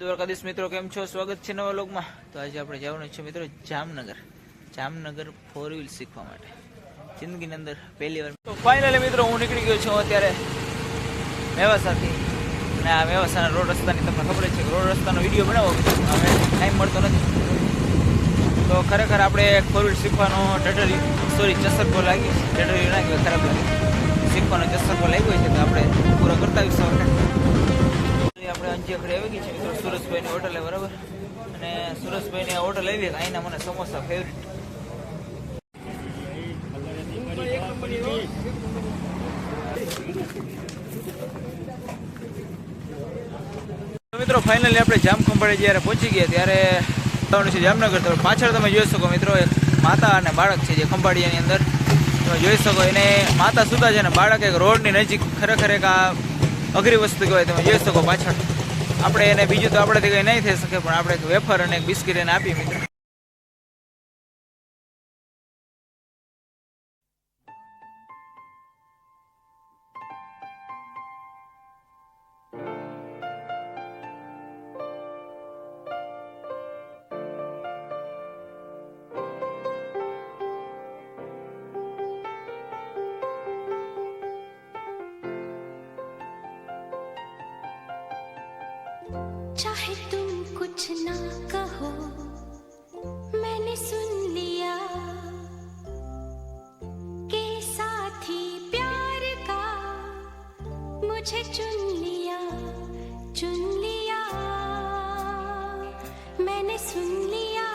દ્વારકાધીશ મિત્રો, કેમ છો? સ્વાગત છે નવા લોકમાં તો આજે આપણે જવાનું છે મિત્રો જામનગર. જામનગર ફોર વ્હીલ શીખવા માટે. જિંદગીની અંદર પહેલી વાર. તો ફાઇનલી મિત્રો, હું નીકળી ગયો છું અત્યારે મેવાસાથી. અને આ મેવાસાના રોડ રસ્તાની તમને ખબર છે કે રોડ રસ્તાનો વીડિયો બનાવો હવે ટાઈમ મળતો નથી. તો ખરેખર આપણે ફોર વ્હીલ શીખવાનો ટટરી સોરી ચસરકો લાગી. ટટરી ના કહેવાય, ખરાબ લાગે. શીખવાનો ચસરકો લાગ્યો છે તો આપણે પૂરો કરતા આવીશું અંજેખડે આવી ગઈ છે મિત્રો સુરેશભાઈની હોટલે બરાબર. અને સુરેશભાઈની હોટલ આવી અહીંના મને સમોસા ફેવરિટ મિત્રો ફાઇનલી આપણે જામ ખંભાળે જ્યારે પહોંચી ગયા ત્યારે જવાનું છે જામનગર, તો પાછળ તમે જોઈ શકો મિત્રો, એક માતા અને બાળક છે જે ખંભાળિયાની અંદર. તમે જોઈ શકો એને માતા સુતા છે અને બાળક એક રોડની નજીક, ખરેખર એક આ અઘરી વસ્તુ કહેવાય, તમે જોઈ શકો પાછળ. આપણે એને બીજું તો આપણે કંઈ નહીં થઈ શકે, પણ આપણે એક વેફર અને બિસ્કિટ એને આપી, મિત્રો. कुछ ना कहो मैंने सुन लिया के साथी प्यार का मुझे चुन लिया चुन लिया मैंने सुन लिया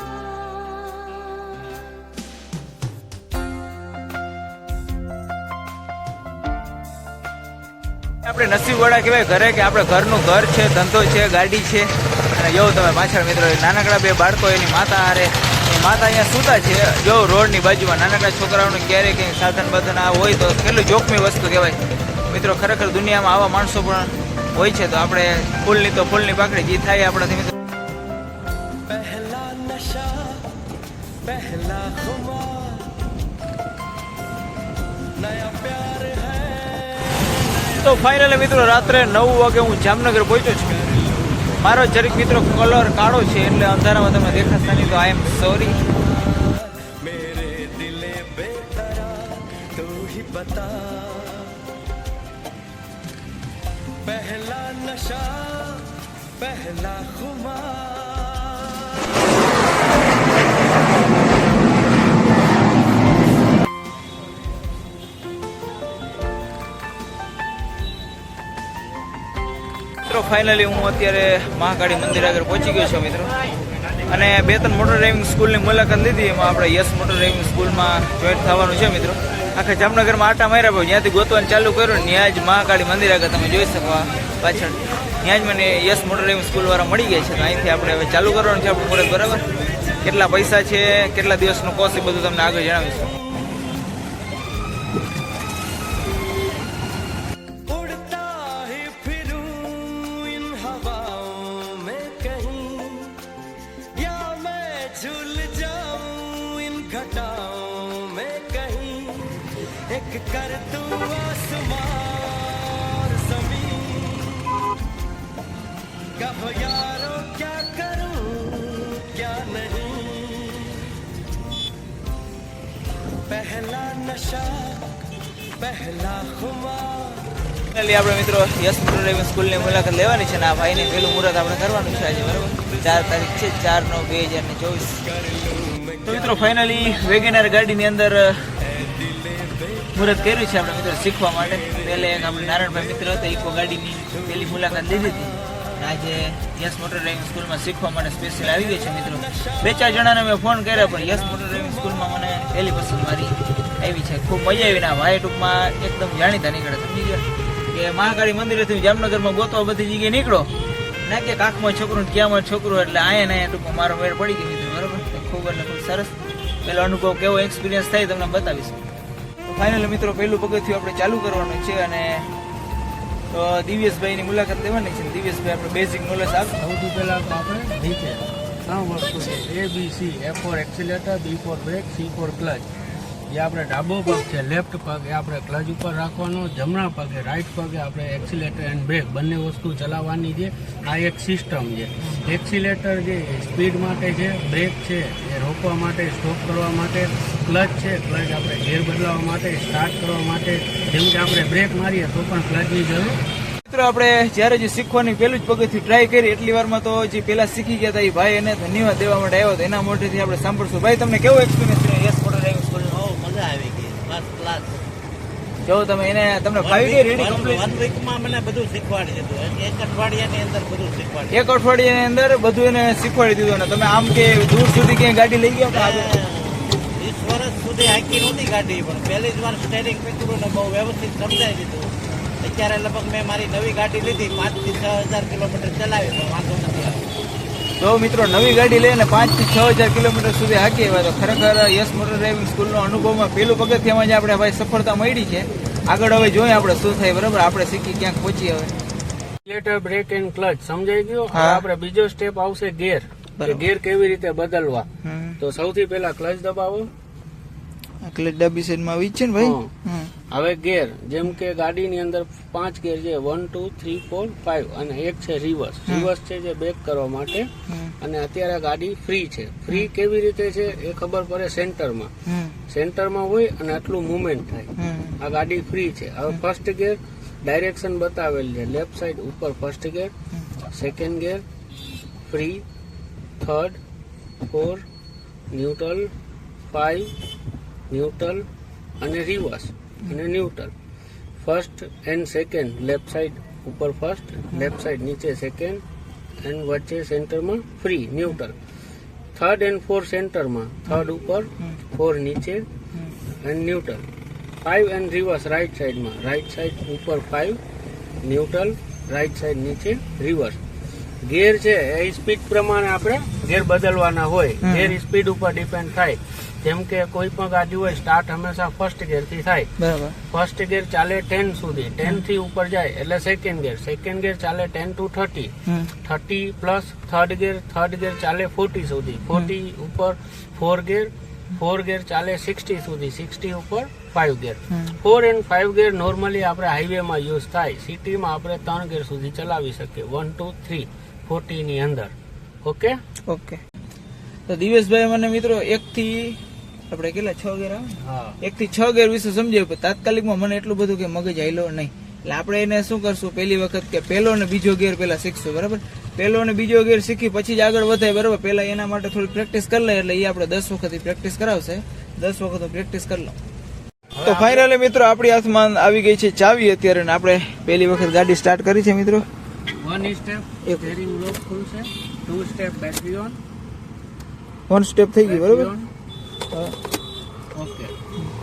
આપણે નસીબવાળા કહેવાય ઘરે કે આપણે ઘરનું ઘર છે ધંધો છે ગાડી છે અને જો તમે પાછળ મિત્રો નાનકડા બે બાળકો એની માતા હારે માતા અહીંયા સૂતા છે. જો રોડની બાજુમાં નાનકડા છોકરાઓને ક્યારેય કંઈ સાધન બધન આ હોય તો કેટલું જોખમી વસ્તુ કહેવાય. મિત્રો ખરેખર દુનિયામાં આવા માણસો પણ હોય છે તો આપણે ફૂલની તો ફૂલની પાકડી જે થાય આપણાથી મિત્રો. તો ફાઇનલી મિત્રો રાત્રે નવ વાગે હું જામનગર પહોંચ્યો છું. મારો જરીક મિત્રો કલર કાળો છે એટલે અંધારામાં તમને દેખાતા નહીં, તો આઈ એમ સોરી પહેલા નશા, પહેલા ખુમાર ફાઇનલી હું અત્યારે મહાકાળી મંદિર આગળ પહોંચી ગયો છું મિત્રો. અને બે ત્રણ મોટર ડ્રાઇવિંગ સ્કૂલની મુલાકાત લીધી. એમાં આપણે યસ મોટર ડ્રાઇવિંગ સ્કૂલમાં જોઈન્ટ થવાનું છે મિત્રો. આખા જામનગરમાં આટા માર્યા ભાઈ જ્યાંથી ગોતવાનું ચાલુ કર્યું ને ત્યાં જ મહાકાળી મંદિર આગળ તમે જોઈ શકો પાછળ. ત્યાં જ મને યસ મોટર ડ્રાઇવિંગ સ્કૂલવાળા મળી ગયા છે. તો અહીંથી આપણે હવે ચાલુ કરવાનું છે આપણું મુહૂર્ત બરાબર. કેટલા પૈસા છે, કેટલા દિવસનો કોર્સ એ બધું તમને આગળ જણાવીશું. कर तू आसमां और जमीन कहो यारो क्या करूं क्या नहीं पहला नशा पहला खुमार ફાઇનલી આપણે મિત્રો યસ મોટર ડ્રાઇવિંગ સ્કૂલની મુલાકાત લેવાની છે ને આ ભાઈને પહેલું મુહૂર્ત આપણે કરવાનું છે આજે બરાબર ચાર તારીખ છે ચાર નવ બે હજાર ને ચોવીસ તો મિત્રો ફાઇનલી વેગેનર ગાડીની અંદર મુહૂર્ત કર્યું છે આપણે મિત્રો શીખવા માટે. પહેલે એક આપણે નારાયણભાઈ મિત્ર હતા ઇકો ગાડીની પહેલી મુલાકાત લીધી હતી. આજે યસ મોટર ડ્રાઇવિંગ સ્કૂલમાં શીખવા માટે સ્પેશિયલ આવી ગઈ છે મિત્રો. બે ચાર જણાને મેં ફોન કર્યા, પણ યસ મોટર ડ્રાઇવિંગ સ્કૂલમાં મને પહેલી પસંદ મારી આવી છે. ખૂબ મજા આવી ના ભાઈ ટૂંકમાં એકદમ જાણીતા નીકળે સમજી કે મહાકાળી મંદિરેથી જામનગરમાં ગોતો બધી જગ્યાએ નીકળો. ના કે કાંખમાં છોકરું ક્યાંમાં છોકરું, એટલે આયા ને ટૂંકમાં મારો મેળ પડી ગયો મિત્રો, બરાબર? ખૂબ એટલે ખૂબ સરસ. પેલો અનુભવ કેવો એક્સપિરિયન્સ થાય તમને બતાવીશ. ફાઇનલી મિત્રો, પહેલું પગથિયું આપણે ચાલુ કરવાનું છે અને દિવ્યેશભાઈની મુલાકાત લેવાની છે. દિવ્યેશભાઈ, આપણે બેઝિક નોલેજ આપ. સૌથી પહેલા તો આપણે ડીકે ત્રણ વસ્તુ છે. A B C A for accelerator B for brake C for clutch જે આપણે ડાબો પગ છે લેફ્ટ પગ એ આપણે ક્લચ ઉપર રાખવાનો, જમણા પગે રાઈટ પગે આપણે એક્સિલેટર એન્ડ બ્રેક બંને વસ્તુ ચલાવવાની છે. આ એક સિસ્ટમ છે. એક્સિલેટર જે સ્પીડ માટે છે બ્રેક છે, એ રોકવા માટે સ્ટોપ કરવા માટે ક્લચ છે ક્લચ આપણે ગેર બદલાવવા માટે સ્ટાર્ટ કરવા માટે, જેમ કે આપણે બ્રેક મારીએ તો પણ ક્લચની જરૂર. મિત્રો, આપણે જ્યારે જે શીખવાની પેલું જ પગથિયું ટ્રાય કરી, એટલી વારમાં તો જે પેલા શીખી ગયા હતા એ ભાઈ એને ધન્યવાદ દેવા માટે આવ્યો એના મોઢેથી આપણે સાંભળશું. ભાઈ, તમને કેવો એક્સપિરિયન્સ રહ્યો યસ મોટર ડ્રાઇવિંગ સ્કૂલ બહુ મજા આવી ગઈ ફર્સ્ટ ક્લાસ જો તમે એને તમને five day ready complete one વીકમાં મને બધું શીખવાડી દીધું. એક અઠવાડિયાની અંદર બધું શીખવાડી એક અઠવાડિયાની અંદર બધું એને શીખવાડી દીધું ને તમે આમ કે દૂર સુધી ક્યાંય ગાડી લઈ ગયા વીસ વર્ષ સુધી હાકી નહોતી ગાડી પણ પહેલી જ વાર સ્ટેરિંગ પકડ્યું ને બહુ વ્યવસ્થિત સમજાવી દીધું. અત્યારે લગભગ મેં મારી નવી ગાડી લીધી પાંચથી છ હજાર કિલોમીટર ચલાવી પણ વાંધો નથી. તો મિત્રો નવી ગાડી લઈને પાંચથી છ હજાર કિલોમીટર સુધી હાકી આવ્યા. તો ખરેખર યસ મોટર ડ્રાઇવિંગ સ્કૂલનો અનુભવમાં પેલું પગથિયામાં જ આપણે ભાઈ સફળતા મળી છે. આગળ હવે જોઈએ આપણે શું થાય બરાબર? આપણે શીખી ક્યાંક પહોંચી હવે. લેટર બ્રેક એન્ડ ક્લચ સમજાઈ ગયું? આપણે બીજો સ્ટેપ આવશે ગેર. ગેર કેવી રીતે બદલવા? તો સૌથી પહેલા ક્લચ દબાવો. ક્લચ ડાબી સાઈડમાં આવી જ છે ને ભાઈ. હવે ગેર જેમ કે ગાડીની અંદર પાંચ ગેર છે one two three four five અને એક છે રિવર્સ રિવર્સ છે જે બેક કરવા માટે અને અત્યારે ગાડી ફ્રી છે. ફ્રી કેવી રીતે છે એ ખબર પડે સેન્ટરમાં. સેન્ટરમાં હોય અને આટલું મુવમેન્ટ થાય. આ ગાડી ફ્રી છે. હવે ફર્સ્ટ ગેર ડાયરેક્શન બતાવેલ છે. લેફ્ટ સાઈડ ઉપર first gear second gear free third four neutral five neutral અને રિવર્સ અને neutral. First and second left side ઉપર ફર્સ્ટ લેફ્ટ સાઈડ નીચે સેકન્ડ એન્ડ વચ્ચે સેન્ટરમાં free neutral third and four સેન્ટરમાં થર્ડ ઉપર ફોર નીચે and neutral five and reverse right સાઈડમાં રાઈટ સાઈડ ઉપર ફાઈવ ન્યુટ્રલ રાઈટ સાઈડ નીચે રિવર્સ ગેર છે, એ સ્પીડ પ્રમાણે આપણે ગેર બદલવાના હોય ગેર સ્પીડ ઉપર ડિપેન્ડ થાય. જેમ કે કોઈ પણ ગાડી હોય સ્ટાર્ટ હંમેશા ફર્સ્ટ ગેરથી થાય. ફર્સ્ટ ગેર ચાલે ટેન સુધી. ટેનથી ઉપર જાય એટલે સેકન્ડ ગેર સેકન્ડ ગેર ચાલે ten two thirty thirty plus third gear third gear ચાલે ફોર્ટી સુધી. ફોર્ટી ઉપર ફોર ગેર ફોર ગેર ચાલે સિક્સટી સુધી. સિક્સટી ઉપર five gear four and five gear normally આપણે હાઈવેમાં યુઝ થાય. સિટીમાં આપણે ત્રણ ગેર સુધી ચલાવી શકીએ. વન ટુ થ્રી ફોર્ટીની અંદર. Okay okay. તો દિવેશભાઈ મને મિત્રો એક થી આપણે કેટલા છ ગેર આવે હા. એક થી છ ગેર વિશે સમજાવ્યું કે તાત્કાલિકમાં મને એટલું બધું કે મગજ હાલ્યો નહીં. એટલે આપણે એને શું કરશું? પહેલી વખત કે પહેલો અને બીજો ગેર પહેલા શીખશું બરાબર? પહેલો અને બીજો ગેર શીખી પછી જ આગળ વધાય બરાબર? પહેલા એના માટે થોડી પ્રેક્ટિસ કરી લે એટલે એ આપણે દસ વખત પ્રેક્ટિસ કરાવશે. દસ વખત પ્રેક્ટિસ કરી લઉં તો ફાઇનલી મિત્રો આપણી હાથમાં આવી ગઈ છે ચાવી અત્યારે આપણે પહેલી વખત ગાડી સ્ટાર્ટ કરી છે મિત્રો. વન સ્ટેપ એક. લોક ખુલશે. Two step battery on one step થઈ ગઈ બરાબર. ઓકે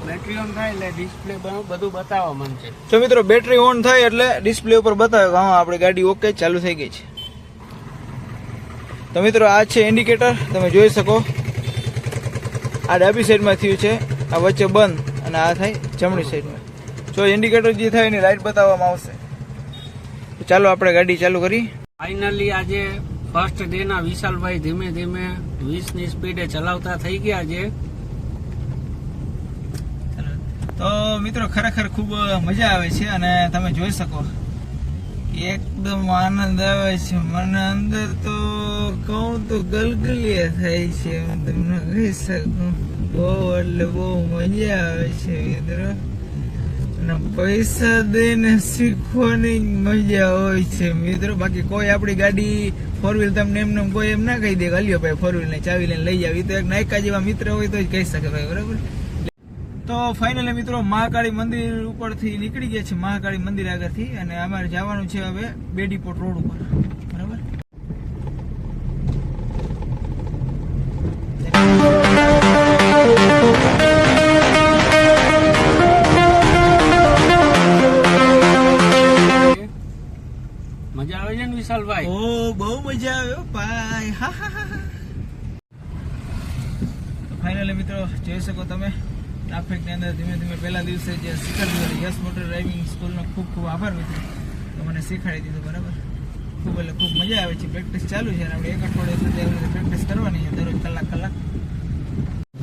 બેટરી ઓન થાય એટલે ડિસ્પ્લે બધું બતાવવા માંડશે તો મિત્રો બેટરી ઓન થાય એટલે ડિસ્પ્લે ઉપર બતાવે કે હા આપણી ગાડી ઓકે ચાલુ થઈ ગઈ છે. તો મિત્રો આ છે ઇન્ડિકેટર તમે જોઈ શકો. આ ડાબી સાઈડમાં થયું છે આ વચ્ચે બંધ અને આ થાય જમણી સાઈડમાં જો ઇન્ડિકેટર જે થાય એની લાઇટ બતાવવામાં આવશે. ચાલો આપણે ગાડી ચાલુ કરી. ફાઇનલી આજે ફર્સ્ટ ડે ના વિશાલભાઈ ધીમે ધીમે વીસની સ્પીડે ચલાવતા થઈ ગયા છે. તો મિત્રો ખરેખર ખૂબ મજા આવે છે અને તમે જોઈ શકો. એકદમ આનંદ આવે છે. મને અંદર તો કહું તો ગલગલિયા થાય છે. તમને કહી શકું. બહુ એટલે બહુ મજા આવે છે મિત્રો. અને પૈસા દઈને શીખવાની મજા હોય છે. મિત્રો, બાકી કોઈ આપણી ગાડી ફોર વ્હીલ તમને એમને એમ કોઈ એમ ના કહી દે હાલ્યો ભાઈ ફોર વ્હીલ ને ચાવી લઈને લઈ આવી. તો એક નાયકા જેવા મિત્ર હોય તો જ કહી શકે ભાઈ, બરાબર? તો ફાઇનલી મિત્રો, મહાકાળી મંદિર ઉપરથી નીકળી ગયા છે મહાકાળી મંદિર આગળથી અને અમારે જવાનું છે હવે બેડીપોટ રોડ ઉપર. મજા આવે છે ને વિશાલભાઈ? ઓ, બહુ મજા આવ્યો ભાઈ. હા હા હા ફાઇનલી મિત્રો, જોઈ શકો તમે ટ્રાફિકની અંદર ધીમે ધીમે પહેલા દિવસે જે શીખવાડી યસ મોટર ડ્રાઇવિંગ સ્કૂલનો ખૂબ ખૂબ આભાર મિત્રો. તો મને શીખવાડી દીધું, બરાબર? ખૂબ એટલે ખૂબ મજા આવે છે પ્રેક્ટિસ ચાલુ છે અને આપણે એક અઠવાડિયા સુધી આવી પ્રેક્ટિસ કરવાની છે, દરરોજ કલાક કલાક.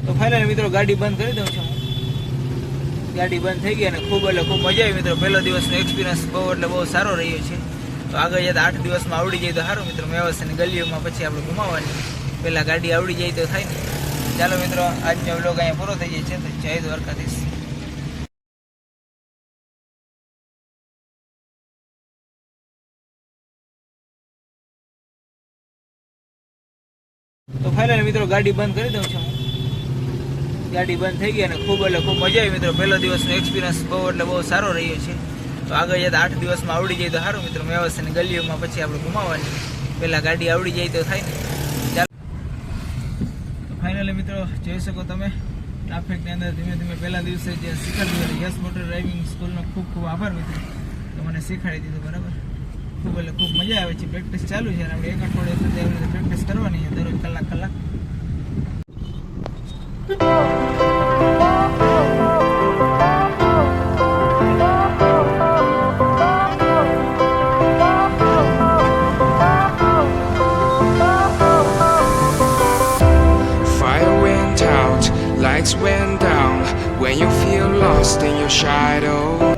તો ફાઇનલી મિત્રો, ગાડી બંધ કરી દઉં છું. ગાડી બંધ થઈ ગઈ અને ખૂબ એટલે ખૂબ મજા આવી મિત્રો. પહેલો દિવસનો એક્સપિરિયન્સ બહુ એટલે બહુ સારો રહ્યો છે. તો આગળ જતા આઠ દિવસમાં આવડી જાય તો સારું મિત્રો વ્યવસ્થાની ગલીઓમાં પછી આપણે ઘુમાવવાની પહેલાં ગાડી આવડી જાય તો થાય ને ચાલો મિત્રો, આજનો વ્લોગ અહીંયા પૂરો થઈ જાય છે. તો જય દ્વારકાધીશ. તો ફાઇનલ મિત્રો, ગાડી બંધ કરી દઉં છું ગાડી બંધ થઈ ગઈ અને ખૂબ એટલે ખૂબ મજા આવી મિત્રો. પહેલો દિવસનો એક્સપિરિયન્સ બહુ એટલે બહુ સારો રહ્યો છે. તો આગળ જતા આઠ દિવસમાં આવડી જાય તો સારું મિત્રો વ્યવસ્થાની ગલીઓમાં પછી આપણે ઘુમાવવાની પહેલાં ગાડી આવડી જાય તો થાય ચાલો. ફાઇનલી મિત્રો, જોઈ શકો તમે ટ્રાફિકની અંદર ધીમે ધીમે પહેલા દિવસે જે શીખવાડી યસ મોટર ડ્રાઇવિંગ સ્કૂલનો ખૂબ ખૂબ આભાર મિત્રો. તો મને શીખવાડી દીધું, બરાબર? ખૂબ એટલે ખૂબ મજા આવે છે પ્રેક્ટિસ ચાલુ છે અને આપણે એક અઠવાડિયા સુધી રીતે પ્રેક્ટિસ કરવાની છે, દરરોજ કલાક કલાક. When you feel lost in your shadow.